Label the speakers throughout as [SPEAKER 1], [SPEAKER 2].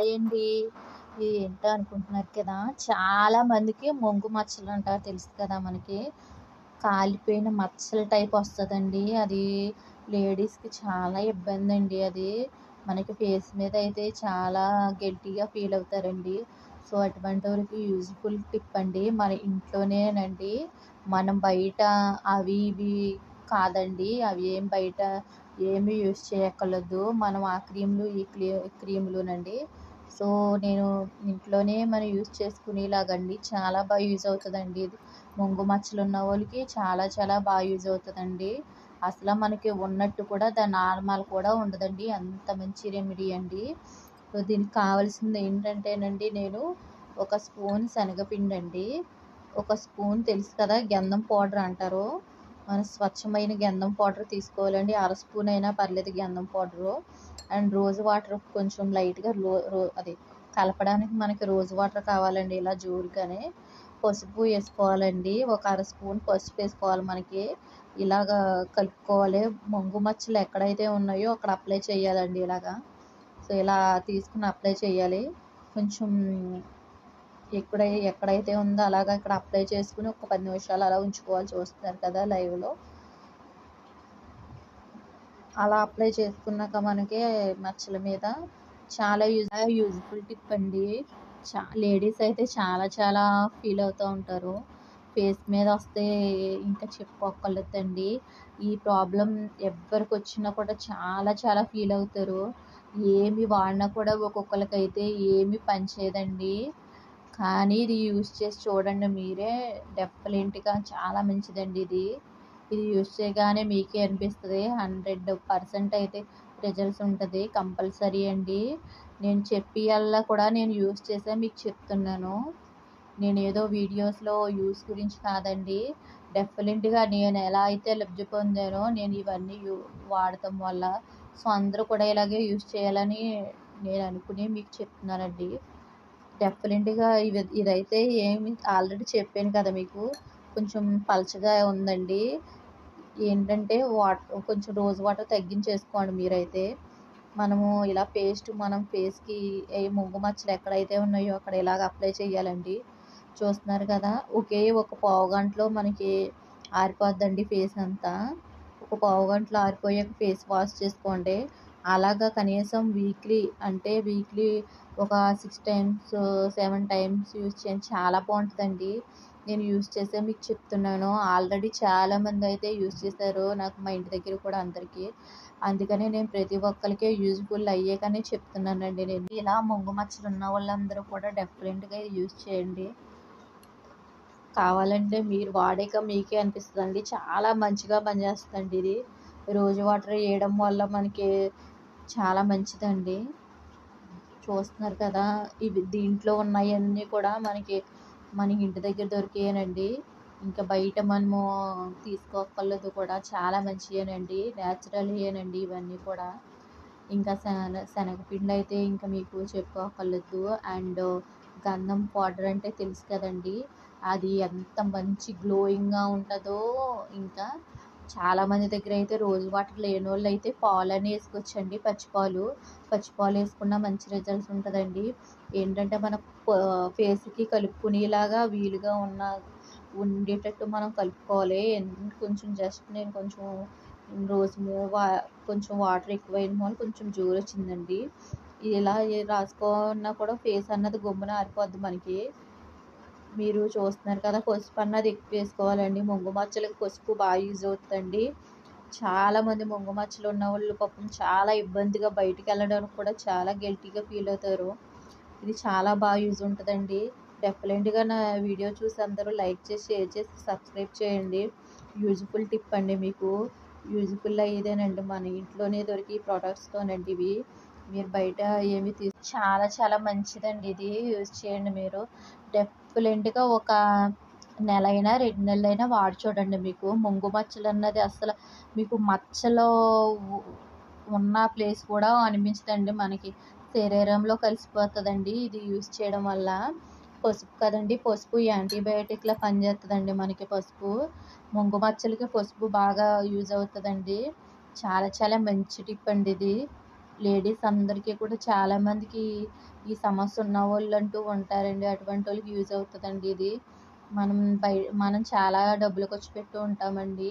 [SPEAKER 1] Hi అండి ఇది ఏంటో అనుకుంటున్నారు కదా చాలా మందికి మొంగు మచ్చలు అంటారు తెలుసు కదా మనకి. కాలిపోయిన మచ్చల టైప్ వస్తుందండి. అది లేడీస్కి చాలా ఇబ్బంది అండి అది. మనకి ఫేస్ మీద అయితే చాలా గట్టిగా ఫీల్ అవుతారండి. సో అటువంటి వరకు యూజ్ఫుల్ టిప్ అండి. మన ఇంట్లోనేనండి. మనం బయట అవి ఇవి కాదండి. అవి ఏం బయట ఏమీ యూస్ చేయక్కర్లేదు. మనం ఆ క్రీములు ఈ క్రీ క్రీములునండి. సో నేను ఇంట్లోనే మనం యూస్ చేసుకునేలాగండి. చాలా బాగా యూజ్ అవుతుందండి ఇది. ముంగు మచ్చలు ఉన్న వాళ్ళకి చాలా చాలా బాగా యూజ్ అవుతుందండి. అసలు మనకి ఉన్నట్టు కూడా దాని నార్మల్ కూడా ఉండదండి. అంత మంచి రెమెడీ అండి. సో దీనికి కావాల్సింది ఏంటంటేనండి నేను ఒక స్పూన్ శనగపిండి అండి ఒక స్పూన్ తెలుసు కదా గంధం పౌడర్ అంటారు. మన స్వచ్ఛమైన గంధం పౌడర్ తీసుకోవాలండి. అర స్పూన్ అయినా పర్లేదు గంధం పౌడరు. అండ్ రోజ్ వాటర్ కొంచెం లైట్గా రో రో అది కలపడానికి మనకి రోజ్ వాటర్ కావాలండి. ఇలా జోరుగానే పసుపు వేసుకోవాలండి. ఒక అర స్పూన్ పసుపు వేసుకోవాలి మనకి. ఇలాగా కలుపుకోవాలి. మొంగు మచ్చలు ఎక్కడైతే ఉన్నాయో అక్కడ అప్లై చేయాలండి ఇలాగా. సో ఇలా తీసుకుని అప్లై చేయాలి. కొంచెం ఎక్కడ ఎక్కడైతే ఉందో అలాగా ఇక్కడ అప్లై చేసుకుని ఒక పది నిమిషాలు అలా ఉంచుకోవాలి చూస్తున్నారు కదా లైవ్లో అలా అప్లై చేసుకున్నాక మనకి మచ్చల మీద చాలా యూజ్ యూజ్ఫుల్ టిప్ అండి. చా లేడీస్ అయితే చాలా చాలా ఫీల్ అవుతూ ఉంటారు. ఫేస్ మీద వస్తే ఇంకా చెప్పుకోగలుగుతండి ఈ ప్రాబ్లం ఎవరికి వచ్చినా కూడా చాలా చాలా ఫీల్ అవుతారు. ఏమి వాడినా కూడా ఒక్కొక్కరికైతే ఏమి పనిచేయదండి కానీ ఇది యూస్ చేసి చూడండి మీరే. డెఫినెట్గా చాలా మంచిదండి ఇది. ఇది యూస్ చేయగానే మీకే అనిపిస్తుంది. హండ్రెడ్ పర్సెంట్ అయితే రిజల్ట్స్ ఉంటుంది. కంపల్సరీ అండి. నేను చెప్పియల్లా కూడా నేను యూస్ చేసే మీకు చెప్తున్నాను. నేను ఏదో వీడియోస్లో యూస్ గురించి కాదండి. డెఫినెట్గా నేను ఎలా అయితే లబ్ధి పొందానో నేను ఇవన్నీ యూ వాడటం వల్ల. సో అందరూ కూడా ఇలాగే యూస్ చేయాలని నేను అనుకుని మీకు చెప్తున్నానండి. డెఫినెట్గా ఇవి ఇదైతే ఏమి ఆల్రెడీ చెప్పాను కదా మీకు. కొంచెం పలచగా ఉందండి. ఏంటంటే వాటర్ కొంచెం రోజు వాటర్ తగ్గించేసుకోండి మీరైతే. మనము ఇలా పేస్ట్ మనం ఫేస్కి ఏ ముంగు మచ్చలు ఎక్కడైతే ఉన్నాయో అక్కడ ఇలాగ అప్లై చేయాలండి. చూస్తున్నారు కదా ఒకే ఒక పావు గంటలో మనకి ఆరిపోద్దండి ఫేస్ అంతా. ఒక పావు గంటలో ఆరిపోయాక ఫేస్ వాష్ చేసుకోండి. అలాగా కనీసం వీక్లీ అంటే వీక్లీ ఒక six times seven times use చేయండి. చాలా బాగుంటుందండి. నేను యూజ్ చేసే మీకు చెప్తున్నాను. ఆల్రెడీ చాలామంది అయితే యూజ్ చేశారు. నాకు మా ఇంటి దగ్గర కూడా అందరికీ. అందుకనే నేను ప్రతి ఒక్కరికి యూజ్ఫుల్ అయ్యే కానీ చెప్తున్నానండి నేను. ఇలా ముంగు మచ్చలు ఉన్న వాళ్ళందరూ కూడా డెఫరెంట్గా యూజ్ చేయండి. కావాలంటే మీరు వాడాక మీకే అనిపిస్తుందండి. చాలా మంచిగా పనిచేస్తుందండి ఇది. రోజు వాటర్ వేయడం వల్ల మనకి చాలా మంచిదండి. చూస్తున్నారు కదా ఇవి దీంట్లో ఉన్నాయన్నీ కూడా మనకి మన ఇంటి దగ్గర దొరికాయనండి. ఇంకా బయట మనము తీసుకోక్కర్లేదు కూడా చాలా మంచివేనండి న్యాచురల్యేనండి ఇవన్నీ కూడా. ఇంకా శన శనగపిండి అయితే ఇంకా మీకు చెప్పుకోక్కర్లేదు. అండ్ గంధం పౌడర్ అంటే తెలుసు కదండి అది ఎంత మంచి గ్లోయింగ్గా ఉంటుందో ఇంకా చాలామంది దగ్గర అయితే రోజు వాటర్ లేని వాళ్ళు అయితే పాలని వేసుకోవచ్చండి పచ్చిపాలు. పచ్చిపాలు వేసుకున్న మంచి రిజల్ట్స్ ఉంటుందండి. ఏంటంటే మన ఫేస్కి కలుపుకునేలాగా వీలుగా ఉన్న ఉండేటట్టు మనం కలుపుకోవాలి. కొంచెం జస్ట్ నేను కొంచెం రోజు వా కొంచెం వాటర్ ఎక్కువైన వల్ల కొంచెం జోరు వచ్చిందండి. ఇలా రాసుకోన్నా కూడా ఫేస్ అన్నది గమ్మున ఆరిపోద్ది మనకి. మీరు చూస్తున్నారు కదా పసుపు అన్నది ఎక్కువ వేసుకోవాలండి ముంగు మచ్చలకు పసుపు బాగా యూజ్ అవుతుందండి. చాలామంది ముంగు మచ్చలు ఉన్న వాళ్ళు పాపం చాలా ఇబ్బందిగా బయటికి వెళ్ళడానికి కూడా చాలా గిల్టీగా ఫీల్ అవుతారు. ఇది చాలా బాగా యూజ్ ఉంటుందండి. డెఫినెట్గా నా వీడియో చూసి అందరూ లైక్ చేసి షేర్ చేసి సబ్స్క్రైబ్ చేయండి. యూజ్ఫుల్ టిప్ అండి మీకు. యూజ్ఫుల్ అయ్యేదేనండి మన ఇంట్లోనే దొరికి ప్రొడక్ట్స్తోనండి ఇవి. మీరు బయట ఏమి తీసు చాలా చాలా మంచిదండి ఇది. యూజ్ చేయండి మీరు. డెఫినెట్గా ఒక నెల అయినా రెండు నెలలైనా వాడి చూడండి మీకు. ముంగు మచ్చలు అన్నది అసలు మీకు మచ్చలో ఉన్న ప్లేస్ కూడా అనిపించదండి మనకి. శరీరంలో కలిసిపోతుందండి ఇది యూజ్ చేయడం వల్ల. పసుపు కదండి పసుపు యాంటీబయాటిక్లా పనిచేస్తుందండి మనకి పసుపు. ముంగు మచ్చలకి పసుపు బాగా యూజ్ అవుతుందండి. చాలా చాలా మంచి టిప్ అండి ఇది. లేడీస్ అందరికీ కూడా చాలామందికి ఈ సమస్య ఉన్న వాళ్ళు అంటూ ఉంటారండి. అటువంటి వాళ్ళకి యూజ్ అవుతుందండి ఇది. మనం బయ మనం చాలా డబ్బులు ఖర్చు పెట్టి ఉంటామండి.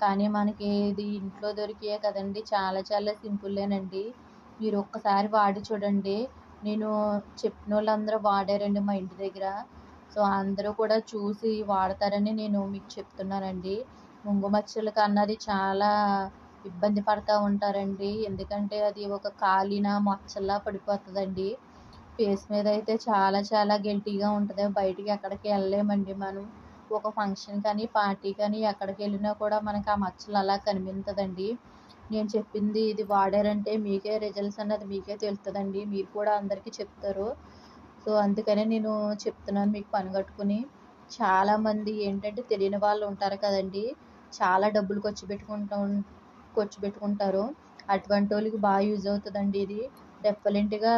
[SPEAKER 1] కానీ మనకి ఇది ఇంట్లో దొరికే కదండి. చాలా చాలా సింపుల్లేనండి మీరు ఒక్కసారి వాడి చూడండి. నేను చెప్పిన వాళ్ళందరూ వాడారండి మా ఇంటి దగ్గర. సో అందరూ కూడా చూసి వాడతారని నేను మీకు చెప్తున్నానండి. ముంగు మచ్చలకు అన్నది చాలా ఇబ్బంది పడుతూ ఉంటారండి. ఎందుకంటే అది ఒక కాలిన మచ్చలా పడిపోతుందండి. ఫేస్ మీద అయితే చాలా చాలా గిల్టీగా ఉంటుంది. బయటికి ఎక్కడికి వెళ్ళలేమండి మనం. ఒక ఫంక్షన్ కానీ పార్టీ కానీ ఎక్కడికి వెళ్ళినా కూడా మనకు ఆ మచ్చలు అలా కనిపించదండి. నేను చెప్పింది ఇది వాడారంటే మీకే రిజల్ట్స్ అన్నది మీకే తెలుస్తుందండి మీరు కూడా అందరికీ చెప్తారు. సో అందుకనే నేను చెప్తున్నాను మీకు పనిగట్టుకుని. చాలామంది ఏంటంటే తెలియని వాళ్ళు ఉంటారు కదండి. చాలా డబ్బులు ఖర్చు పెట్టుకుంటూ ఖర్చు పెట్టుకుంటారు అటువంటి వాళ్ళకి బాగా యూజ్ అవుతుందండి ఇది. డెఫినెట్గా